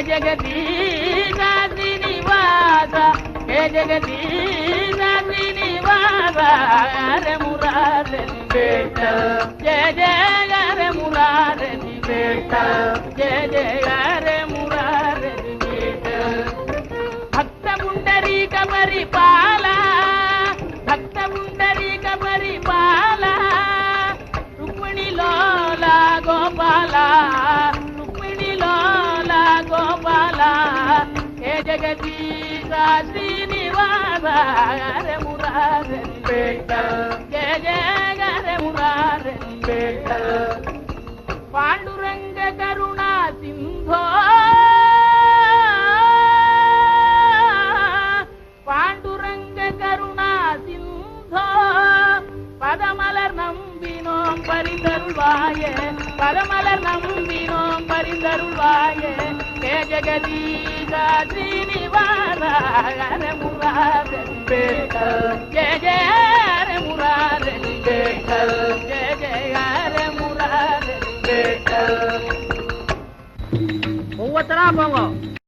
జగదీశ శ్రీనివాస హే జగదీశ శ్రీనివాస హరే మురారి బేటల్ జయ జయ హరే మురారి బేటల్ சீனிவாசா முராரன் பேட்டல் ஜெய ஜெயகர முராரன் பேட்டல் பாண்டுரங்க கருணா சிம்போ பதமலர் நம்பினோம் பரிந்தருள்வாயே ஹே ஜெகதீசா ஸ்ரீனிவாச ஹர முராரன் பேட்டல் ஜெய ஜெய ஹர முராரன் பேட்டல் ஜெய ஜெய ஹர முராரன் பேட்டல் ஒவ்வொருத்தரா போங்க